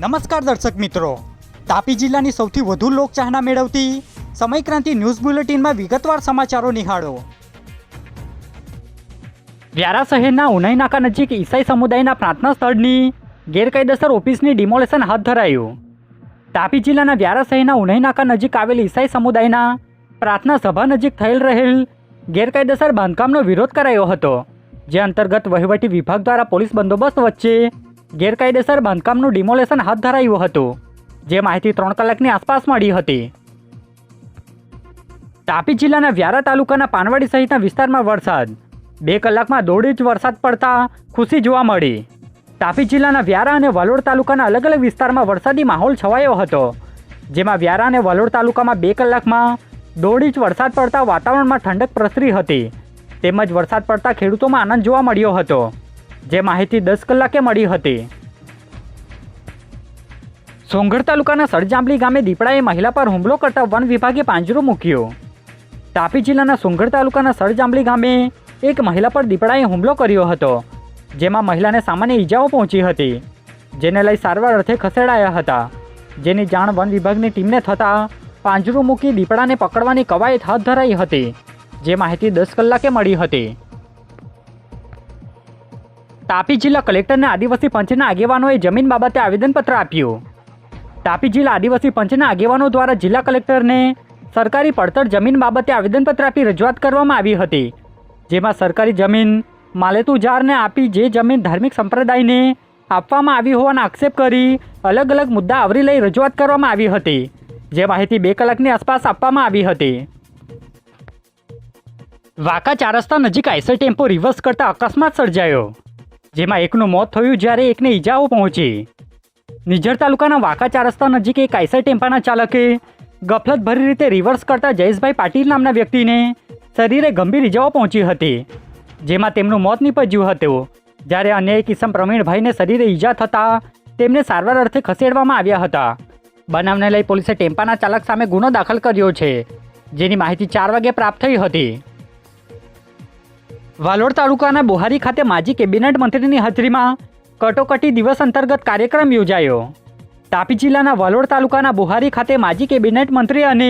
નમસ્કાર દર્શક મિત્રો. તાપી જિલ્લાની સૌથી વધુ લોકચાહના મેળવતી સમયક્રાંતિ ન્યૂઝ બુલેટિનમાં વિગતવાર સમાચારો નિહાળો. વ્યારા શહેરના ઉનાઈ નાકા નજીક ઈસાઈ સમુદાયના પ્રાર્થના સ્થળની ગેરકાયદેસર ઓફિસની ડિમોલેશન હાથ ધરાયું. તાપી જિલ્લાના વ્યારા શહેરના ઉનાઈ નાકા નજીક આવેલ ઈસાઈ સમુદાયના પ્રાર્થના સભા નજીક થયેલ રહેલ ગેરકાયદેસર બાંધકામનો વિરોધ કરાયો હતો, જે અંતર્ગત વહીવટી વિભાગ દ્વારા પોલીસ બંદોબસ્ત વચ્ચે ગેરકાયદેસર બાંધકામનું ડિમોલેશન હાથ ધરાયું હતું, જે માહિતી ત્રણ કલાકની આસપાસ મળી હતી. તાપી જિલ્લાના વ્યારા તાલુકાના પાનવાડી સહિતના વિસ્તારમાં વરસાદ. બે કલાકમાં દોઢ ઇંચ વરસાદ પડતા ખુશી જોવા મળી. તાપી જિલ્લાના વ્યારા અને વલોડ તાલુકાના અલગ અલગ વિસ્તારમાં વરસાદી માહોલ છવાયો હતો, જેમાં વ્યારા અને વલોડ તાલુકામાં બે કલાકમાં દોઢ ઇંચ વરસાદ પડતા વાતાવરણમાં ઠંડક પ્રસરી હતી. તેમજ વરસાદ પડતા ખેડૂતોમાં આનંદ જોવા મળ્યો હતો. જે માહિતી દસ કલાકે મળી હતી. સોંગઢ તાલુકાના સળજાંબલી ગામે દીપડાએ મહિલા પર હુમલો કરતા વન વિભાગે પાંજરો મૂક્યો. તાપી જિલ્લાના સોંગઢ તાલુકાના સળજાંબલી ગામે એક મહિલા પર દીપડાએ હુમલો કર્યો હતો, જેમાં મહિલાને સામાન્ય ઈજાઓ પહોંચી હતી, જેને લઈ સારવાર અર્થે ખસેડાયા હતા, જેની જાણ વન વિભાગની ટીમને થતાં પાંજરું મૂકી દીપડાને પકડવાની કવાયત હાથ ધરાઈ હતી, જે માહિતી દસ કલાકે મળી હતી. તાપી જિલ્લા કલેક્ટરને આદિવાસી પંચના આગેવાનોએ જમીન બાબતે આવેદનપત્ર આપ્યું. તાપી જિલ્લા આદિવાસી પંચના આગેવાનો દ્વારા જિલ્લા કલેક્ટરને સરકારી પડતર જમીન બાબતે આવેદનપત્ર આપી રજૂઆત કરવામાં આવી હતી. જેમાં સરકારી જમીન માલેતુજારને આપી જે જમીન ધાર્મિક સંપ્રદાયને આપવામાં આવી હોવાનો આક્ષેપ કરી અલગ અલગ મુદ્દા આવરી લઈ રજૂઆત કરવામાં આવી હતી. જે માહિતી બે કલાકની આસપાસ આપવામાં આવી હતી. વાંકા ચાર નજીક આઈસર ટેમ્પો રિવર્સ કરતા અકસ્માત સર્જાયો. જેમાં એકનું મોત થયું જ્યારે એકને ઈજાઓ પહોંચી. નિઝર તાલુકાના વાંકા ચાર રસ્તા નજીક એક આઈસર ટેમ્પાના ચાલકે ગફલતભરી રીતે રિવર્સ કરતા જયેશભાઈ પાટીલ નામના વ્યક્તિને શરીરે ગંભીર ઈજાઓ પહોંચી હતી, જેમાં તેમનું મોત નીપજ્યું હતું. જ્યારે અન્ય એક કિસમ પ્રવીણભાઈને શરીરે ઈજા થતાં તેમને સારવાર અર્થે ખસેડવામાં આવ્યા હતા. બનાવને લઈ પોલીસે ટેમ્પાના ચાલક સામે ગુનો દાખલ કર્યો છે, જેની માહિતી ચાર વાગે પ્રાપ્ત થઈ હતી. વાલોડ તાલુકાના બોહારી ખાતે માજી કેબિનેટ મંત્રીની હાજરીમાં કટોકટી દિવસ અંતર્ગત કાર્યક્રમ યોજાયો. તાપી જિલ્લાના વાલોડ તાલુકાના બોહારી ખાતે માજી કેબિનેટ મંત્રી અને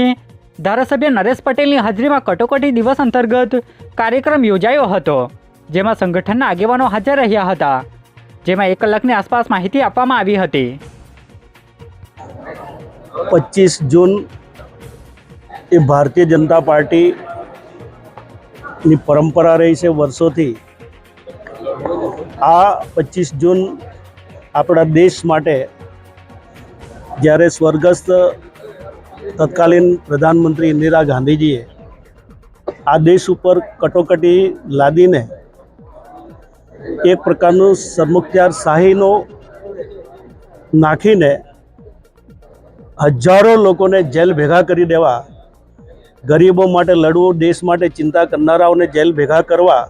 ધારાસભ્ય નરેશ પટેલની હાજરીમાં કટોકટી દિવસ અંતર્ગત કાર્યક્રમ યોજાયો હતો, જેમાં સંગઠનના આગેવાનો હાજર રહ્યા હતા, જેમાં એક કલાકની આસપાસ માહિતી આપવામાં આવી હતી. પચીસ જૂન એ ભારતીય જનતા પાર્ટીની પરંપરા રહી છે વર્ષોથી. આ પચીસ જૂન આપણા દેશ માટે જ્યારે સ્વર્ગસ્થ તત્કાલીન પ્રધાનમંત્રી ઇન્દિરા ગાંધીજીએ આ દેશ ઉપર કટોકટી લાદીને એક પ્રકારનું સરમુખત્યાર શાહીનો નાખીને હજારો લોકોને જેલ ભેગા કરી દેવા ગરીબો માટે લડવું, દેશ માટે ચિંતા કરનારાઓને જેલ ભેગા કરવા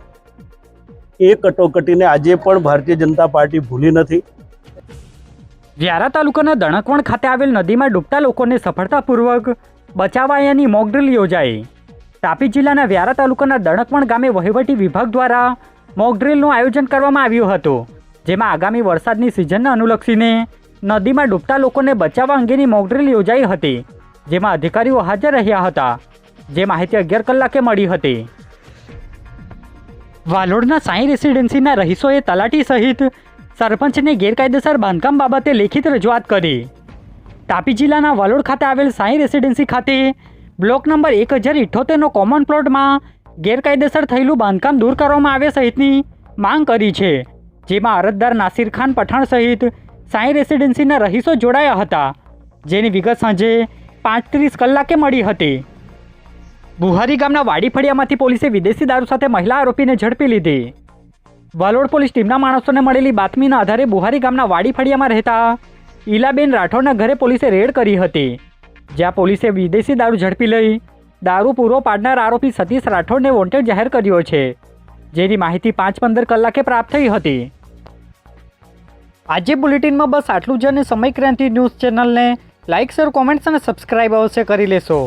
એ કટોકટીને આજે પણ ભારતીય જનતા પાર્ટી ભૂલી નથી. વ્યારા તાલુકાના દણકવણ ખાતે આવેલ નદીમાં ડૂબતા લોકોને સફળતાપૂર્વક બચાવાયાની મોકડ્રીલ યોજાઈ. તાપી જિલ્લાના વ્યારા તાલુકાના દણકવણ ગામે વહીવટી વિભાગ દ્વારા મોકડ્રીલનું આયોજન કરવામાં આવ્યું હતું, જેમાં આગામી વરસાદની સિઝનને અનુલક્ષીને નદીમાં ડૂબતા લોકોને બચાવવા અંગેની મોકડ્રીલ યોજાઈ હતી, જેમાં અધિકારીઓ હાજર રહ્યા હતા. જે માહિતી અગિયાર કલાકે મળી હતી. વાલોડના સાંઈ રેસિડેન્સીના રહીશોએ તલાટી સહિત સરપંચને ગેરકાયદેસર બાંધકામ બાબતે લેખિત રજૂઆત કરી. તાપી જિલ્લાના વાલોડ ખાતે આવેલ સાંઈ રેસિડેન્સી ખાતે બ્લોક નંબર એક હજાર ઇઠ્ઠોતેરનો કોમન પ્લોટમાં ગેરકાયદેસર થયેલું બાંધકામ દૂર કરવામાં આવે સહિતની માંગ કરી છે, જેમાં અરજદાર નાસિર ખાન પઠાણ સહિત સાંઈ રેસિડેન્સીના રહીશો જોડાયા હતા, જેની વિગત સાંજે પાંચત્રીસ કલાકે મળી હતી. બુહારી ગામના વાડી ફળિયામાંથી પોલીસે વિદેશી દારૂ સાથે મહિલા આરોપીને ઝડપી લીધી. વાલોડ પોલીસ ટીમના માણસોને મળેલી બાતમીના આધારે બુહારી ગામના વાડી ફળિયામાં રહેતા ઈલાબેન રાઠોડના ઘરે પોલીસે રેડ કરી હતી. જ્યાં પોલીસે વિદેશી દારૂ ઝડપી લઈ દારૂ પૂરો પાડનાર આરોપી સતીશ રાઠોડને વોન્ટેડ જાહેર કર્યો છે, જેની માહિતી પાંચ પંદર કલાકે પ્રાપ્ત થઈ હતી. આજે બુલેટિનમાં બસ આટલું જ અને સમય ક્રાંતિ ન્યૂઝ ચેનલને લાઇક, શેર, કોમેન્ટ્સ અને સબસ્ક્રાઇબ અવશ્ય કરી લેશો.